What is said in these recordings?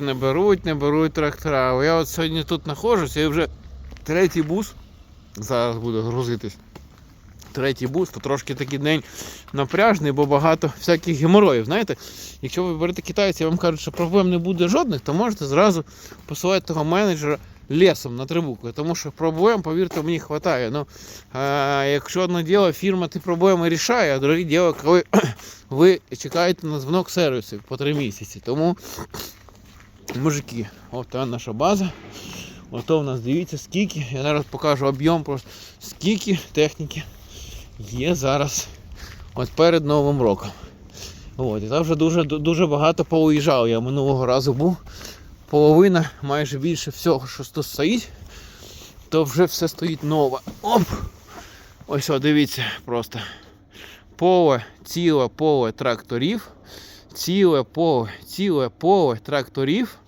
Не беруть, не беруть трактора. Я от сьогодні тут знаходжуся і вже третій бус. Зараз буду грузитись. Третій бус, то трошки такий день напряжний, бо багато всяких геморроїв. Знаєте, якщо ви берете китайців, вам кажуть, що проблем не буде жодних, то можете зразу посилати того менеджера лісом на трибуку. Тому що проблем, повірте, мені вистачає. Ну, а, якщо одне діло, фірма ті проблеми рішає, а друге діло, коли ви чекаєте на дзвонок сервісу по три місяці. Тому Мужики, от наша база. Ото в нас дивіться скільки. Я зараз покажу об'єм просто скільки техніки є зараз от перед Новим роком. От, і там вже дуже, дуже багато поуїжджав. Я минулого разу був. Половина, майже більше всього, що тут стоїть, то вже все стоїть нове. Оп! Ось о, дивіться просто. Поле, ціле поле тракторів ціле поле, ціле поле тракторів.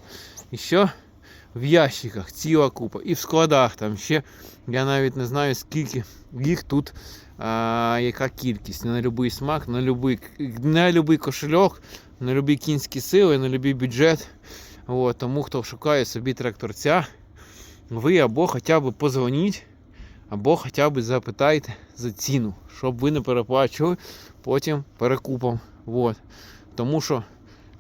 І що в ящиках ціла купа. І в складах там ще, я навіть не знаю скільки їх тут, а, яка кількість. На будь-який смак, на будь-який на любий кошельок, на любі кінські сили, на будь-який бюджет. От, тому хто шукає собі тракторця, ви або хоча б позвоніть, або хоча б запитайте за ціну, щоб ви не переплачували потім перекупом. От. Тому що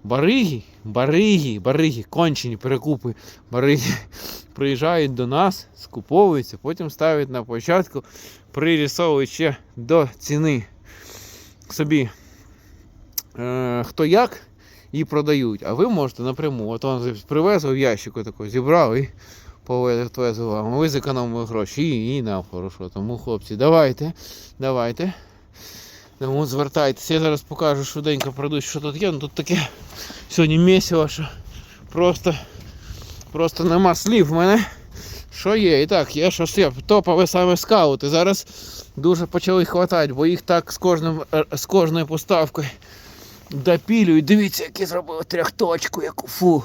бариги, бариги, бариги, кончені перекупи, бариги приїжджають до нас, скуповуються, потім ставлять на початку, прирісовують ще до ціни собі е, хто як і продають. А ви можете напряму. От он привезли в ящику такий, зібрав і повезли вам. Ви зекономили гроші і, і нам хорошо. Тому хлопці, давайте, давайте. Тому звертайтеся, я зараз покажу швиденько пройдусь, що тут є. Ну тут таке сьогодні місиво, що просто просто нема слів в мене. Що є? І так, є щось є. Топові саме скаути. Зараз дуже почали хватати, бо їх так з кожним, е, з кожною поставкою допілюють. Дивіться, які зробили трьохточку, яку фу.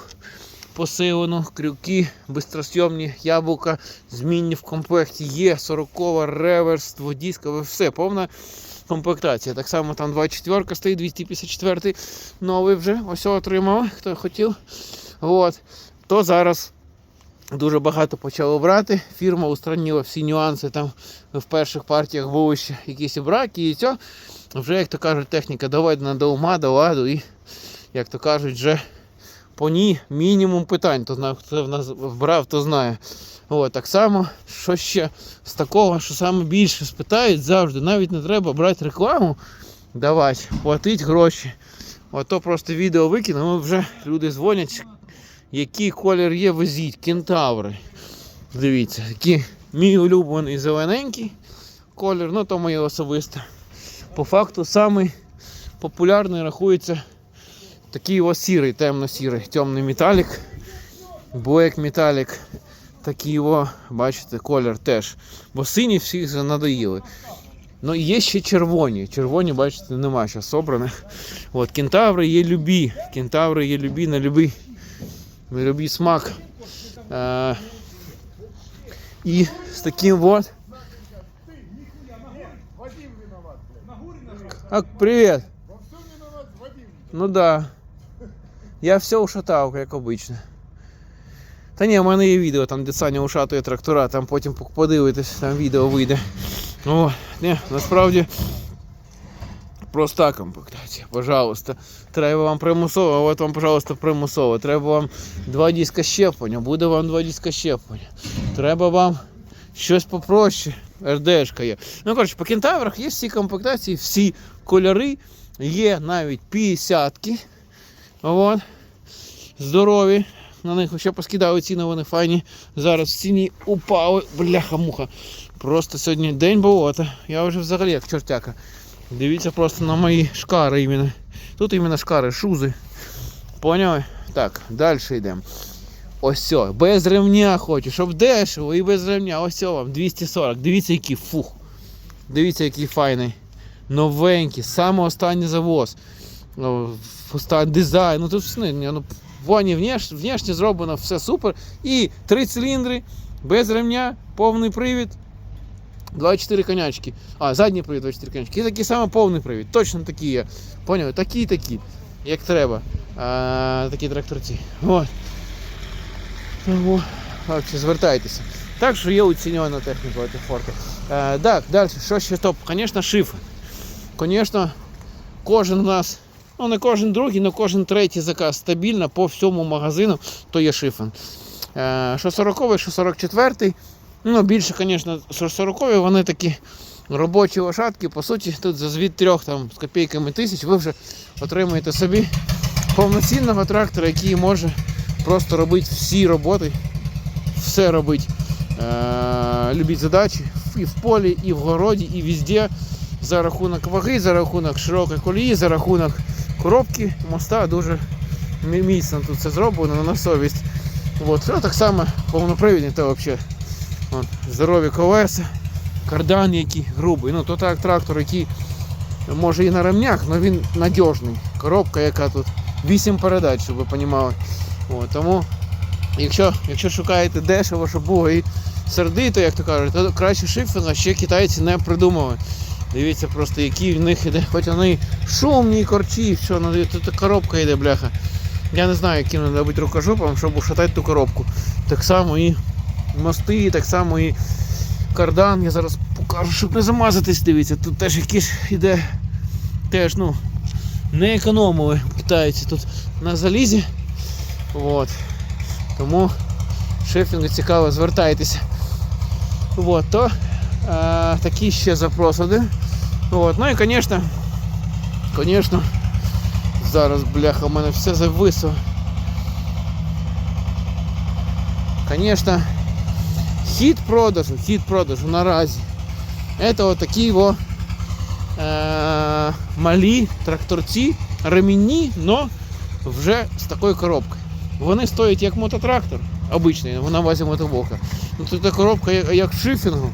Посилену, крюки, бистросйомні яблука, змінні в комплекті є, 40 реверс, дводіскове, все, повна комплектація. Так само там 24 стоїть, 254 новий вже. Ось отримав, хто хотів. От. То зараз дуже багато почало брати. Фірма устранила всі нюанси. Там в перших партіях були ще якісь браки і все. Вже, як то кажуть, техніка доведена до ума, до ладу і, як то кажуть, вже по ній мінімум питань. Хто в нас брав, то знає. От, так само, що ще з такого, що саме більше спитають завжди, навіть не треба брати рекламу, давати, платити гроші. Ото просто відео викинемо, вже люди дзвонять, який колір є, везіть, кентаври. Дивіться, який мій улюблений зелененький колір, ну то моє особисте. По факту самий популярний рахується такий ось сірий, темно-сірий, темний металік, Black металік. Такий його, бачите, колір теж. Бо сині всіх вже надоїли. Ну є ще червоні. Червоні, бачите, нема зараз собраних. От, кентаври є любі. Кентаври є любі на любий, на любий смак. А, і з таким от. А, привіт. Ну да. Я все ушатав, як обично. Та ні, в мене є відео, там де Саня ушатує трактора, там потім подивитись, там відео вийде. О, ні, насправді проста комплектація, пожалуйста. Треба вам примусово, от вам, пожалуйста, примусово. Треба вам два диска щеплення, буде вам два диска щеплення. Треба вам щось попроще. РДшка є. Ну, коротше, по кентаврах є всі комплектації, всі кольори, є навіть 50-ки. От. Здорові. На них ще поскидали ціни, вони файні. Зараз в ціні упали. Бляха-муха. Просто сьогодні день болота. Я вже взагалі як чортяка. Дивіться просто на мої шкари іменно. Тут іменно шкари, шузи. Поняли? Так, далі йдемо. Ось все, без ремня хочу, щоб дешево і без ремня. Ось все вам 240. Дивіться, який фух. Дивіться, який файний. Новенький, саме останній завоз. О, Останній дизайн. Ну тут все, ні, ну, Воні внеш, внешне зроблено, все супер. І три циліндри, без ремня, повний привід. 24 конячки. А, задній привід 24 конячки. І такий самий повний привід. Точно такі є. Поняли? Такі такі, як треба. А, такі тракторці. От. Звертайтеся. Так що є оцінювана техніка форти. Е, так, далі, що ще топ? Звісно, шифр. Звісно, кожен у нас, ну не кожен другий, але кожен третій заказ стабільно по всьому магазину, то є шифен. Е, що 40 що 44 Ну, більше, звісно, що 40 вони такі робочі лошадки. По суті, тут за звід трьох там, з копійками тисяч ви вже отримуєте собі повноцінного трактора, який може просто робити всі роботи, все робить. Е, любіть задачі і в полі, і в городі, і везде. За рахунок ваги, за рахунок широкої колії, за рахунок коробки, моста дуже міцно тут це зроблено на совість. От. Ну, так само повнопривідні, то взагалі здорові колеса, кардан який грубий. Ну, то так трактор, який може і на ремнях, але він надіжний. Коробка, яка тут 8 передач, щоб ви розуміли. От, тому, якщо, якщо шукаєте дешево, щоб було і сердито, як то кажуть, то краще шифінга ще китайці не придумали. Дивіться просто, які в них іде, хоч вони шумні, корчі, що ну, тут коробка йде, бляха. Я не знаю, яким треба бути рукожопом, щоб ушатати ту коробку. Так само і мости, так само і кардан. Я зараз покажу, щоб не замазатись, дивіться, тут теж якийсь іде, теж, ну, не економили китайці тут на залізі. От. Тому шефінгу цікаво, звертайтеся. От, то е, такі ще запроси. да? От. Ну і звісно, звісно, зараз, бляха, у мене все зависло. Звісно, хід продажу, хід продажу наразі. Это вот такі во, е, малі тракторці, ремінні, но вже з такою коробкою. Вони стоять як мототрактор обичний, на базі мотоблока. Ну тут коробка як, як в шифінгу.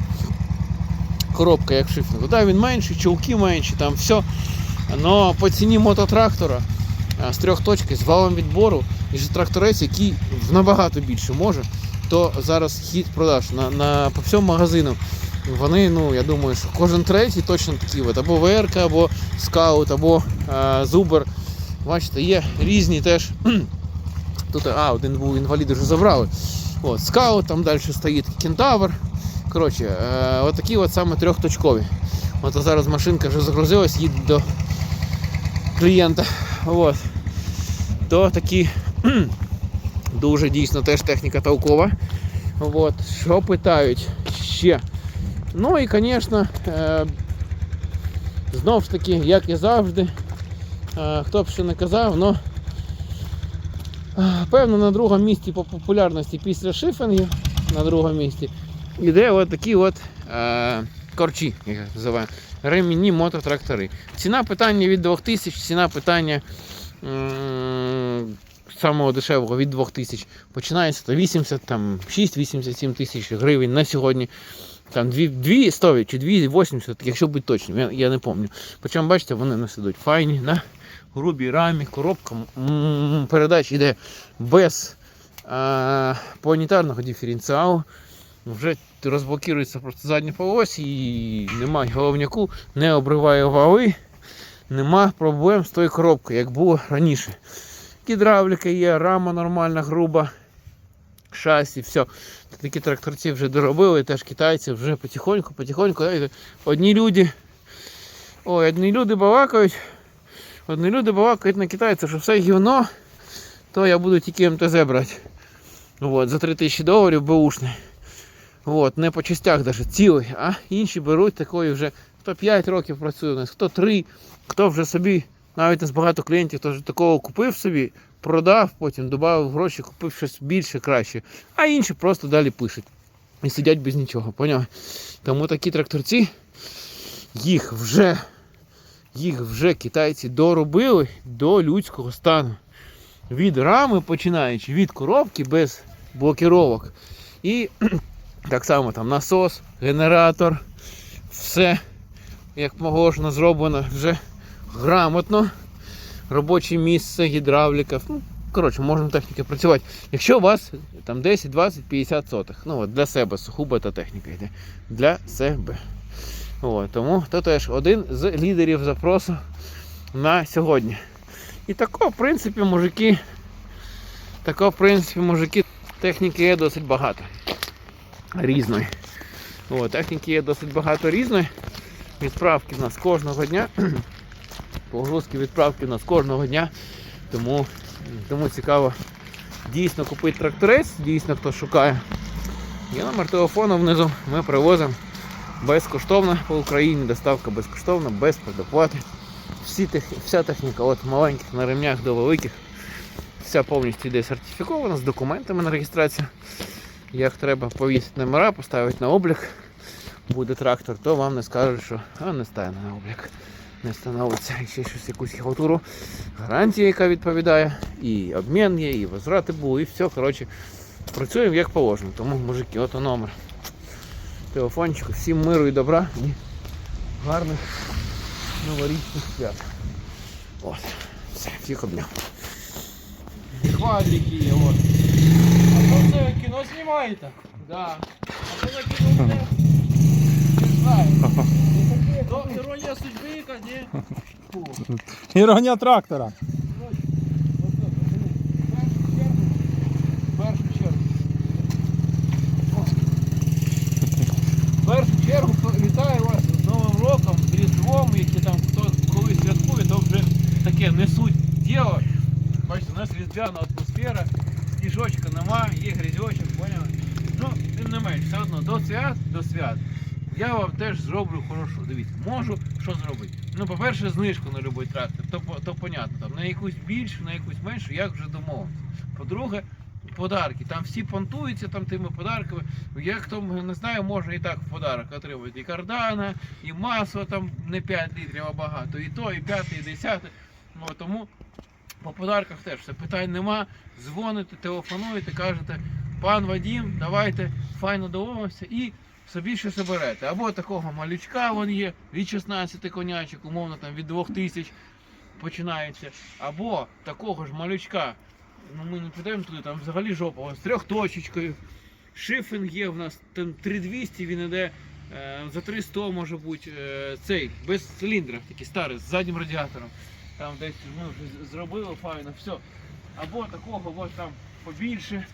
Коробка як шифінгу. Да, він менший, чулки менші, там все. Но по ціні мототрактора з трьох точки, з валом відбору, і ж тракторець, який набагато більше може, то зараз хід продаж на, на, по всьому магазину. Вони, ну, я думаю, що кожен третій точно такий от, або ВРК, або скаут, або а, зубер. Бачите, є різні теж. Тут, а, один був інвалід, вже забрали. От, скаут, там далі стоїть кентавр. Коротше, е, от от саме трьохточкові. От зараз машинка вже загрузилась, їде до клієнта. От. То такі дуже дійсно теж техніка толкова. От. Що питають ще? Ну і, звісно, е, знов ж таки, як і завжди, е, хто б ще не казав, но е, певно на другому місці по популярності після шифінгів, на другому місці, іде от такі от е, корчі, як я називаю, ремінні мототрактори. Ціна питання від 2000, ціна питання м, самого дешевого від 2000 починається то 80, там 6-87 тисяч гривень на сьогодні. Там 2, 2 чи 2,80, якщо бути точним, я, я не пам'ятаю. Причому, бачите, вони нас ідуть файні, на грубій рамі, коробка передач іде без а, планетарного диференціалу. Вже розблокується просто задня полось і немає головняку, не обриває вали, нема проблем з тою коробкою, як було раніше. Гідравліка є, рама нормальна, груба, шасі, все. Такі тракторці вже доробили, теж китайці вже потихоньку, потихоньку. Одні люди. Ой, одні люди балакають. Одні люди балакають на китайців, що все гівно, то я буду тільки МТЗ брати. От, за 3000 доларів беушний. От, не по частях даже цілий, а інші беруть такої вже хто 5 років працює у нас, хто 3, хто вже собі, навіть нас багато клієнтів, хто вже такого купив собі, продав, потім додав гроші, купив щось більше, краще. А інші просто далі пишуть. І сидять без нічого, поняв? Тому такі тракторці, їх вже, їх вже китайці доробили до людського стану. Від рами, починаючи від коробки без блокировок. І так само там насос, генератор, все як можна зроблено вже грамотно. Робоче місце, гідравліка. Ну, коротше, можна техніки працювати. Якщо у вас там 10, 20, 50 сотих, ну от для себе сухуба техніка йде. Для себе. От, тому то теж один з лідерів запросу на сьогодні. І тако, в принципі, мужики. Тако, в принципі, мужики Техніки є досить багато. Різної. О, техніки є досить багато різної. Відправки в нас кожного дня. Погрузки відправки в нас кожного дня. Тому, тому цікаво дійсно купити тракторець, дійсно хто шукає. Є номер телефону внизу. Ми привозимо безкоштовно по Україні, доставка безкоштовна, без предоплати. Всі вся техніка від маленьких на ремнях до великих. Вся повністю йде сертифікована з документами на реєстрацію. Як треба повісити номера, поставити на облік, буде трактор, то вам не скажуть, що а, не стане на облік. Не становиться І ще щось якусь халтуру. Гарантія, яка відповідає, і обмін є, і возврати були, і все. Коротше, працюємо як положено. Тому, мужики, ото номер. Телефончику, всім миру і добра і гарних новорічних свят. От, все, всіх обняв. Квадрики от. А то це кіно знімаєте? Да. А то за кіно буде? Не знаю. То іронія судьби якась, ні? Іронія трактора. В першу чергу. О. В першу чергу вітаю вас з Новим роком, з Різдвом, які там хто коли святкує, то вже таке несуть діло. Бачите, у нас різдвяна атмосфера, Сніжочка нема, є грязьочок, поняли? Ну, тим не менш, все одно до свят, до свят. Я вам теж зроблю хорошу. Дивіться, можу що зробити. Ну, по-перше, знижку на будь-який трактор, то, то понятно, там, на якусь більшу, на якусь меншу, як вже домовився. По-друге, подарки. Там всі понтуються там тими подарками. Я хто не знаю, можна і так в подарок отримати. І кардана, і масло там не 5 літрів, а багато. І то, і 5, і 10. Ну, тому по подарках теж все питань нема. Дзвоните, телефонуєте, кажете, пан Вадім, давайте файно домовимося і собі щось оберете. Або такого малючка вон є від 16 конячок, умовно там від 2000 починається. Або такого ж малючка. Ну ми не підемо туди, там взагалі жопа, з трьохточечкою. Шифінг є в нас там 3200, він іде е, за 300 може бути е, цей, без циліндра, такий старий, з заднім радіатором. Там десь ми вже зробили файно, все. Або такого ось там побільше.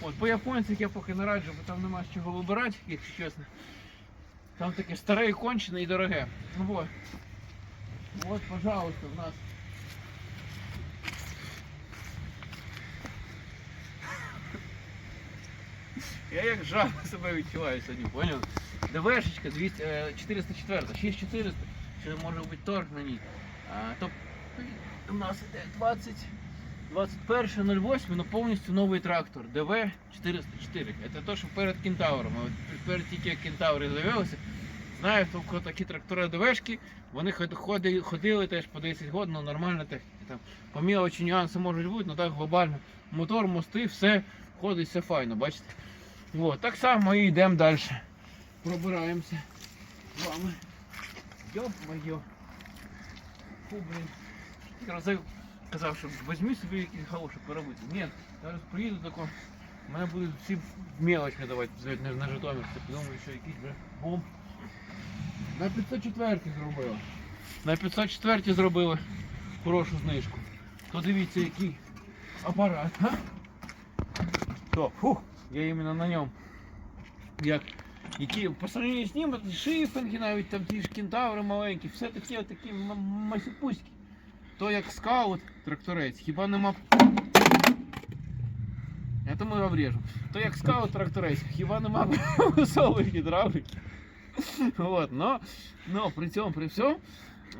От, по японцях я поки не раджу, бо там нема з чого вибирати, якщо чесно. Там таке старе і кончене і дороге. Ну от. От, пожалуйста, в нас. Я як жаба себе відчуваю сьогодні, поняв? ДВшечка 200, е, 404, 6400, ще може бути торг на ній. А, то у нас іде 20, 21.08, ну повністю новий трактор ДВ 404. Це те, що перед кентаврами. От перед тільки як кентаври з'явилися. Знаю, то кого такі трактори ДВшки, вони ходили, ходили теж по 10 років, ну нормальна техніка. Там по мілочі нюанси можуть бути, але так глобально. Мотор, мости, все ходить, все файно, бачите? Вот, так само і йдемо далі. Пробираємося з вами. Йоп-моє. Фу, блін. Разів казав, що візьми собі якісь галоші поробити. Ні, зараз приїду тако. Мене будуть всі мелочні давати на, на Житомир. Ти подумаю, що якийсь вже бомб. На 504 зробили. На 504 зробили хорошу знижку. То дивіться, який апарат. А? То, фух, я іменно на ньому. Як, які по сравнению з ним, шифинги навіть там ті ж кентаври маленькі, все такі такі масіпуські. То як скаут тракторець, хіба нема. Я тому обрежу. То як скаут тракторець, хіба нема висової гідравліки. От, но, но при цьому, при всьому,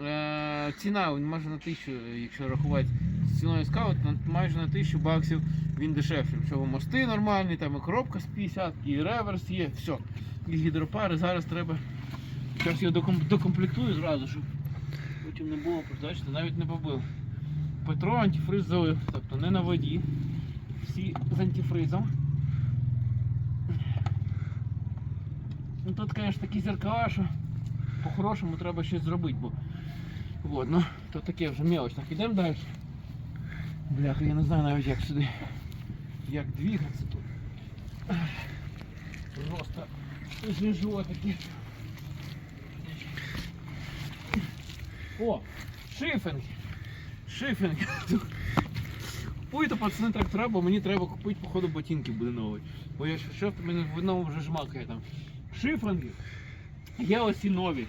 е, ціна майже на тисячу, якщо рахувати з ціною скаут, майже на тисячу баксів він дешевший. Всього мости нормальні, там і коробка з 50, і реверс є, все. І гідропари зараз треба. Зараз я доком- докомплектую зразу, щоб потім не було, бачите, навіть не побив. Петро антифриз залив, тобто не на воді. Всі з антифризом. Ну тут, конечно, такі зеркала, що по-хорошому треба щось зробити, бо вот, ну, то таке вже мелоч. Так, ідемо далі. Бляха, я не знаю навіть як сюди. Як двигатися тут. Просто жижу такі. О, шифинг. Шифинг. Купуйте пацани трактора, бо мені треба купити, походу, ботинки буде нові. Бо я що в мене в одному вже жмакає там. Шифранги. Є оці нові,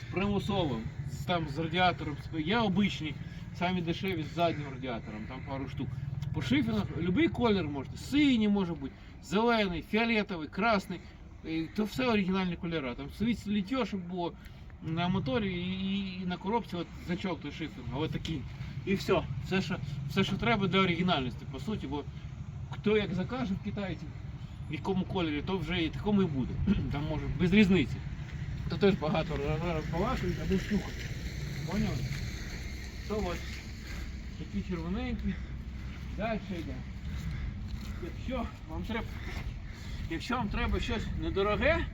з примусовим, з, там, з радіатором. Є обичні, самі дешеві з заднім радіатором, там пару штук. По шифінгах будь-який колір можна. Синій може бути, зелений, фіолетовий, красний. І То все оригінальні кольори. Там світ літьо, щоб було на моторі і, і- на коробці от значок той шифінг, от такий. І все. Все що, все, що треба для оригінальності, по суті, бо хто як закаже в китайців, в якому кольорі, то вже і такому і буде. Там може без різниці. То теж багато полашують або слухати. Поняли? То ось такі червоненькі. Далі йде. Якщо вам треба, якщо вам треба щось недороге,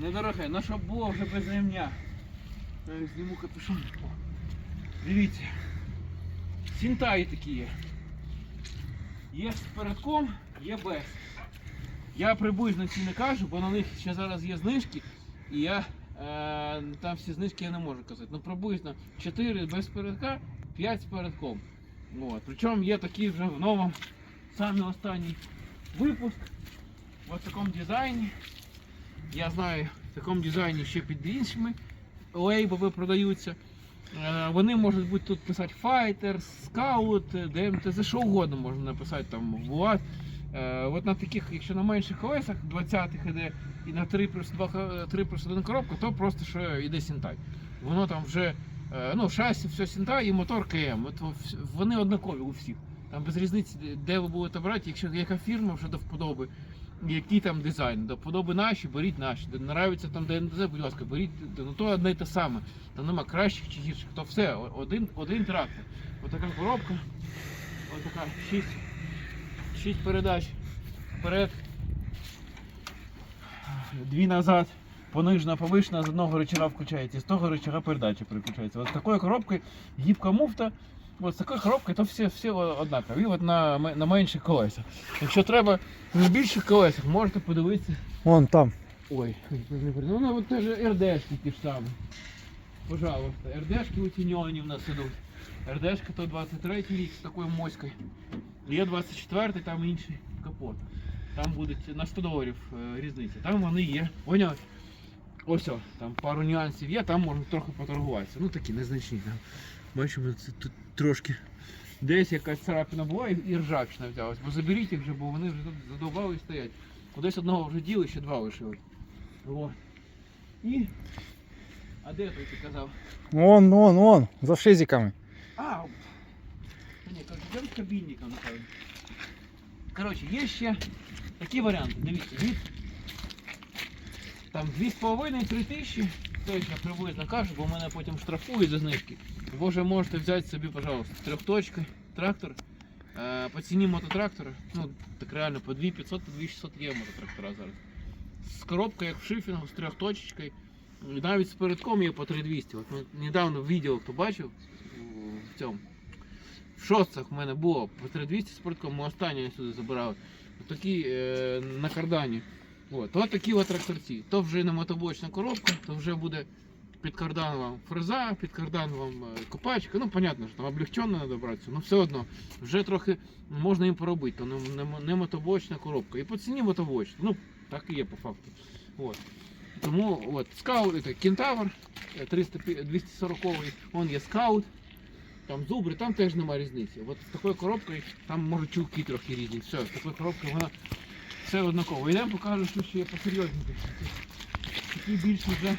недороге, ну щоб було вже без ремня. Я зніму капюшон. Дивіться. Сінтаї такі є. Є з передком, є без. Я приблизно ці не кажу, бо на них ще зараз є знижки, і я е, там всі знижки я не можу казати. Ну приблизно 4 без передка, 5 з передком. От. Причому є такі вже в новому, саме останній випуск. В такому дизайні. Я знаю, в такому дизайні ще під іншими лейбами продаються. Е, Вони можуть бути тут писати Fighter, Scout, DMTZ, що угодно можна написати там Влад. Е, От на таких, якщо на менших колесах 20-х іде і на 3 плюс 2, 3 плюс 1 коробка, то просто що йде Сінтай. Воно там вже е, ну, шасі, все Сінтай і мотор КМ. От вони однакові у всіх. Там без різниці, де ви будете брати, якщо яка фірма вже до вподоби, який там дизайн. До вподоби наші, беріть наші. Де нравиться там ДНДЗ, будь ласка, беріть, ну то одне й те саме. Там нема кращих чи гірших, то все, один, один трактор. Отака коробка, отака 6, 6 передач вперед, дві назад, понижена, повишена, з одного рычага включається, з того рычага передача переключається. От з такою коробкою гібка муфта. От з такою коробкою то всі, всі однакові. І от на, на менших колесах. Якщо треба на більших колесах, можете подивитися. Вон там. Ой, не перед- ну от теж РДшки ті ж самі. Пожалуйста, РДшки утіньовані в нас ідуть. РДшка то 23 рік з такою моською. Є 24 там інший капот. Там буде на 100 доларів е, різниця. Там вони є. Поняли? Ось там пару нюансів є, там можна трохи поторгуватися. Ну такі незначні. Там. Бачимо, це тут трошки десь якась царапина була і, і ржавчина взялась. Бо заберіть їх вже, бо вони вже тут задовбали і стоять. Кудись одного вже діли, ще два лишили. О. І. А де той ти казав? Вон, вон, вон, за шизиками. А, та ні, кажу, йдемо з кабінником, напевно. Коротше, є ще такі варіанти. Дивіться, від там 2,5-3 тисячі, я приблизно кажу, бо мене потім штрафують за знижки. Ви вже можете взяти собі, пожалуйста, трьохточка, трактор. Е, по ціні мототрактора, ну так реально по 2500, по 2600 є мототрактора зараз. З коробкою, як в шифінгу, з трьохточечкою. Навіть з передком є по 3200. От ми недавно відео, хто бачив в цьому. В шостах в мене було по 3200 з передком, ми останнє сюди забирали. Такі е, на кардані. От, от такі от тракторці. То вже не мотоблочна коробка, то вже буде під кардан вам фреза, під кардан вам е, копачка. Ну, понятно, що там облегчено треба братися, але все одно вже трохи можна їм поробити, то не, не, не мотоблочна коробка. І по ціні мотоблочна. Ну, так і є по факту. От. Тому от, скаут, це кентавр, е, 300, 240 он є скаут, там зубри, там теж немає різниці. От з такою коробкою, там може чулки трохи різні. Все, з такою коробкою вона все однаково. Йдемо покажу, що ще є посерйозніше. Такі більш вже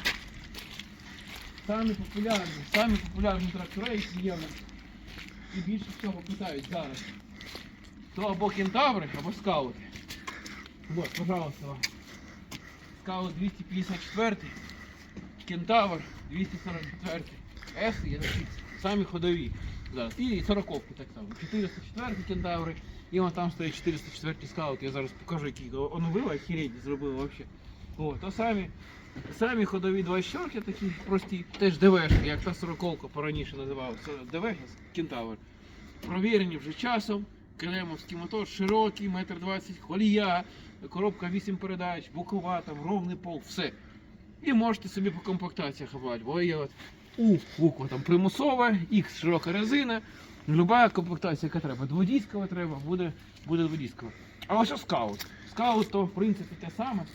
самі популярні, самі популярні трактори, які є в нас. І більше всього питають зараз. То або кентаври, або скаути. Вот, пожалуйста, вам. Скаут 254, Кентавр 244, С є такі самі ходові зараз. І 40 так само. 404 кентаври. І вон там стоїть 404 скаут. Я зараз покажу, який оновили, охереть зробили вообще. О, то самі, самі ходові 24 такі прості, теж ДВшки, як та 40 пораніше називався. ДВ Кентавр. Провірені вже часом. Кремовський мотор, широкий, метр двадцять, колія, коробка 8 передач, бокова, там ровний пол, все. І можете собі по комплектаціях обрати. Бо от У буква там примусова, X широка резина, Люба комплектація, яка треба. Дводійського треба, буде, буде дводійського. А ось скаут. Скаут то в принципі те саме.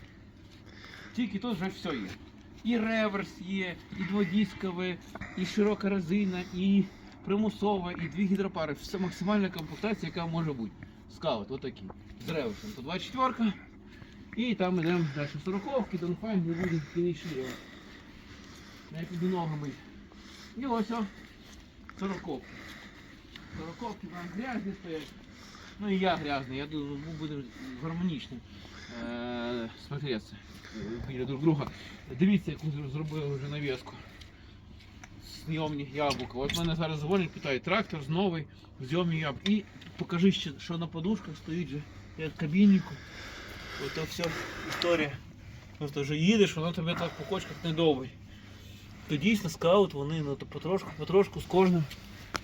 Тільки тут вже все є. І реверс є, і дводіскове, і широка резина, і примусова, і дві гідропари. Все максимальна комплектація, яка може бути. Скаут, отакий. З реверсом. То 24 і там йдемо далі 40-ки, Донфайн не буде фінішувати. Я піду ногами. І ось о, 40-ки. 40-ки там грязні стоять. Ну і я грязний, я думаю, ми будемо гармонічно е- смотреться е, біля друг друга. Дивіться, яку зробили вже навіску. Зйомні яблука. От мене зараз дзвонять, питають, трактор з новий, зйомні яблука. І покажи ще, що на подушках стоїть же як кабіннику. Ото все історія. Тобто вже їдеш, воно тебе так по кочках не довбить. То дійсно скаут, вони ну, то потрошку, потрошку з кожним,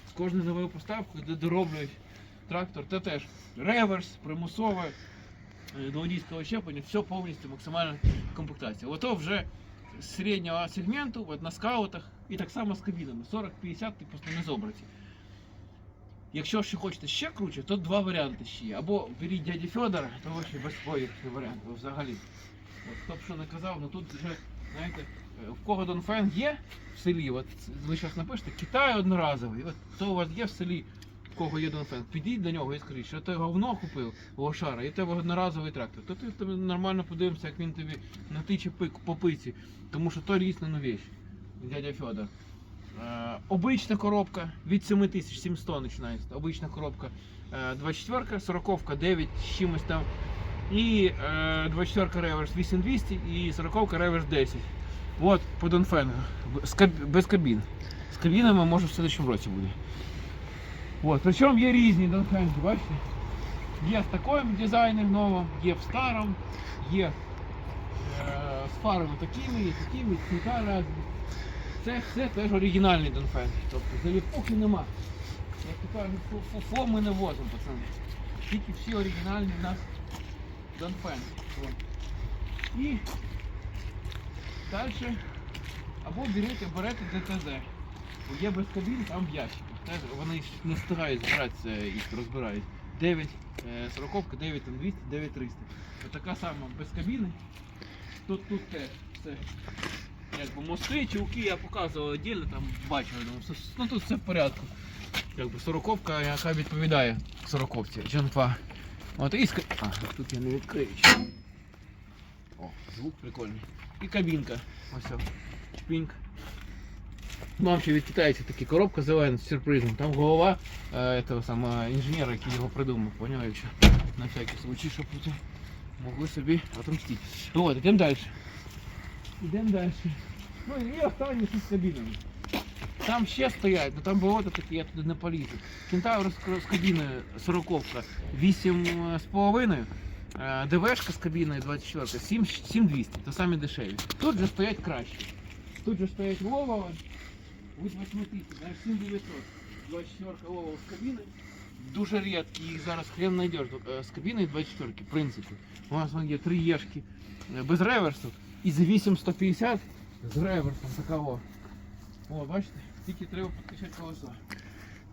з кожною новою поставкою де дороблюють трактор. Це теж реверс, примусове, е, до щеплення, все повністю максимальна комплектація. Ото вже з середнього сегменту, от на скаутах, і так само з кабінами. 40-50 ти просто не зобраті. Якщо ще хочете ще круче, то два варіанти ще є. Або беріть дяді Федора, то вообще безпоїхний варіант взагалі. От, хто б що не казав, ну тут вже, знаєте, в кого Донфен є в селі, от ви зараз напишете, Китай одноразовий, от хто у вас є в селі, в кого є Донфен, підіть до нього і скажіть, що ти говно купив у Ошара, і тебе одноразовий трактор, то ти тобі нормально подивимося, як він тобі натиче пик по пиці, тому що то різна новість, дядя Федор. Е, обична коробка від 7700 починається. Обична коробка е, 24, 40 9 з чимось там. І е, 24 реверс 8200 і 40 реверс 10. От по Донфенгу. Без кабін. З кабінами може в следующем році буде. От. Причому є різні Донфенги, бачите? Є з таким дизайном новим, є в старому, є е, з фарами такими, і такими, різні. Це все теж оригінальний Донфен. Тобто заліпухи нема. Як то кажуть, фу- фуфло ми не возимо, пацани. Тільки всі оригінальні в нас Донфен. І далі або берете, берете ДТЗ. Бо Є без кабін, там в ящиках. Теж вони не встигають збиратися, їх розбирають. 9 е, 40, 9 там 200, 9 300. Така сама без кабіни. Тут тут теж все. Якби мости, чулки я показував віддільно, там бачив, ну тут все в порядку. Якби сороковка, яка відповідає сороковці, джанфа. От і ска... А, тут я не відкрию. О, звук прикольний. І кабінка. Ось. Чпіньк. Мам ще від китайців такі коробка зелена з сюрпризом. Там голова е, того самого інженера, який його придумав, поняв, якщо на всякий случай, щоб тут могли собі отомстити. Ну от, йдемо далі. Йдемо далі. Ну і останні з кабінами. Там ще стоять, ну там болото таке, я туди не полізу. Кентавр з, з кабіною 40 8 з половиною. Е, ДВшка з кабіною 24, 7, 7200, то самі дешеві. Тут же стоять краще. Тут же стоять Вова, від 8 тисяч, знаєш, 7900. 24 Вова з кабіною. Дуже рідкі, їх зараз хрен знайдеш. Е, З кабіною 24, в принципі. У нас вон є три єшки е, без реверсу. І за 8150 з реверсом такого. О, бачите, тільки треба підкачати колеса.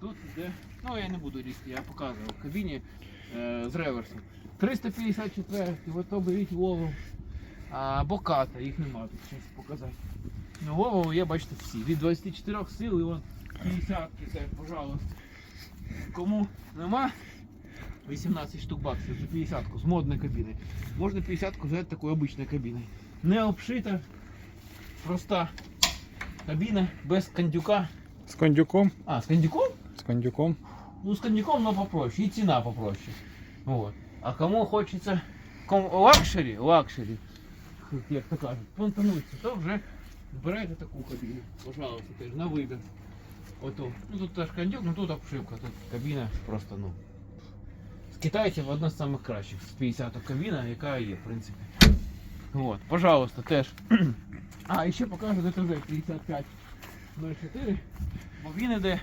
Тут йде, ну я не буду різти, я показував в кабіні е, З реверсом. 354, от то беріть Вову. А боката, їх нема тут зараз показати. Ну, Вову є, бачите, всі. Від 24 сил і вон 50 це, пожалуйста. Кому нема 18 штук баксів за 50 з модної кабіни. Можна 50 взяти такою обичною кабіною. Не обшита, проста кабіна без кондюка. З кондюком. А, з кондюком? З кондюком. Ну, с коньяком, но попроще, и цена попроще. Вот. А кому хочется ком- лакшері, лакшері, як то кажуть, понтануться, то вже збирайте таку кабіну, пожалуйста, теж на вибір. Ото. Ну тут теж кондюк, ну тут обшивка, тут кабіна просто, ну. З китайців одна з самих кращих, з 50 кабіна, яка є, в принципі. Вот, пожалуйста, теж. А, і ще покажу ДТЗ 55 04, бо він іде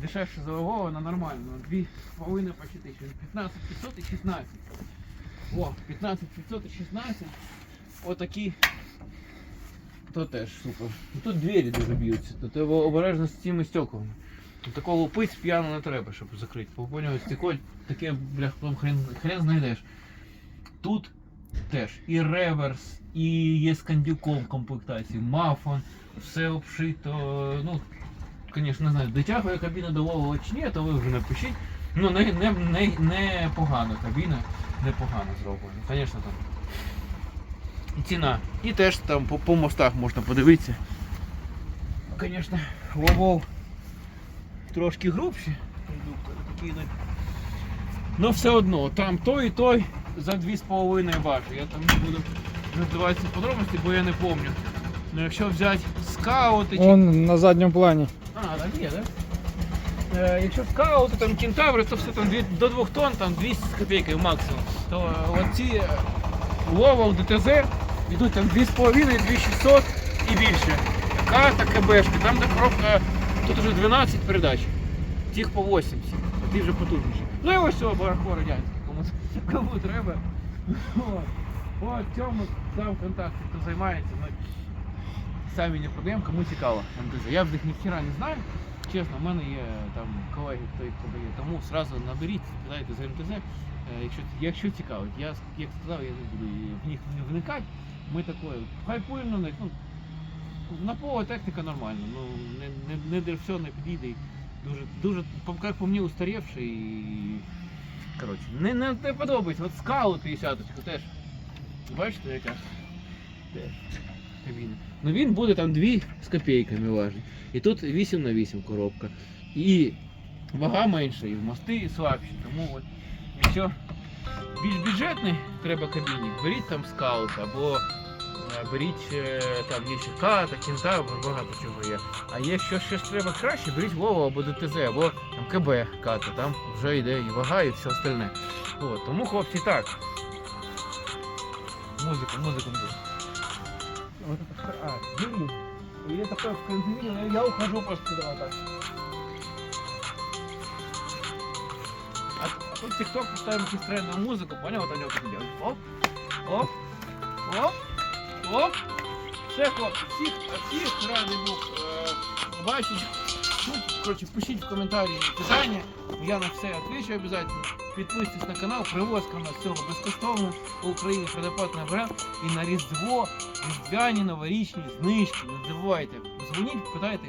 дешевше за Львова на нормально, на 2,5 почти тисячі. 15 500 і 16. О, 15 500 і 16. Отакі. То теж супер. Тут двері дуже б'ються, то треба обережно з цими стеклами. Такого пить п'яно не треба, щоб закрити. Бо по таке, бля, потім хрен, хрен знайдеш. Тут теж і реверс, і є з кандюком комплектації, мафон, все обшито. Ну, звісно, не знаю, дотягує кабіна до Volvo чи ні, то ви вже напишіть. Ну, не, не, не, не погана кабіна, непогано зроблена. Звісно, там. І ціна. І теж там по, по мостах можна подивитися. Звісно, Volvo трошки грубші такі. Ну все одно, там той і той за 2,5 бачу. Я там не буду роздаватися подробності, бо я не пам'ятаю. Ну якщо взяти скаути чи Он на задньому плані. А, так є, так? Е, якщо скаути, там кентаври, то все там дві- до 2 тонн, там 200 з копійкою максимум. То е, оці е, Лова ДТЗ йдуть там 2,5, 2600 і більше. Карта КБшки, там де коробка, тут вже 12 передач. Тих по 80, а ті вже потужніші. Ну і ось цього барахо радянське, кому, кому треба. От в цьому дам контакт, хто займається. Ну, самі не продаємо, кому цікаво МТЗ. Я в них ніхіра не знаю. Чесно, в мене є там колеги, хто їх продає. Тому одразу наберіть, спитайте за МТЗ, якщо, якщо цікавить. Я як сказав, я не буду в них не вникати. Ми такою хайпуємо на них. Ну, на поле техніка нормальна, ну не, не, не де все не підійде. Дуже, дуже, як по мені, устарівший і. Коротше, не, не, не подобається. От скаут 50 теж. Бачите, яка? Теж кабіна. Ну він буде там 2 з копійками важить. І тут 8 на 8 коробка. І вага менша, і в мости слабші. Тому от, якщо більш бюджетний треба кабінник, беріть там скаут або е, беріть е, там є ката, кінта, багато чого є. А якщо щось треба краще, беріть Вову або ДТЗ, або там КБ ката, там вже йде і вага, і все остальне. От, тому хлопці так. Музика, музика буде. Вот это х- а, дыму. И я такой в контейнере, я ухожу просто туда вот так. А, а тут тикток поставим какую странную музыку, понял? Вот они вот так делают. Оп, оп, оп, оп. Все, хлопці, всіх, всіх радий був е, бачити. Ну, коротше, пишіть в коментарі питання. Я на все відповідаю обов'язково. Підписуйтесь на канал, привозка у нас всього безкоштовно по Україні предоплатна бренд. І на Різдво різдвяні новорічні знижки. Не забувайте. Дзвоніть, питайте.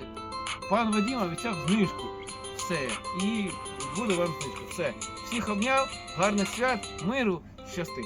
Пан Вадим обіцяв знижку. Все. І буде вам знижка. Все. Всіх обняв, гарних свят, миру, щасти.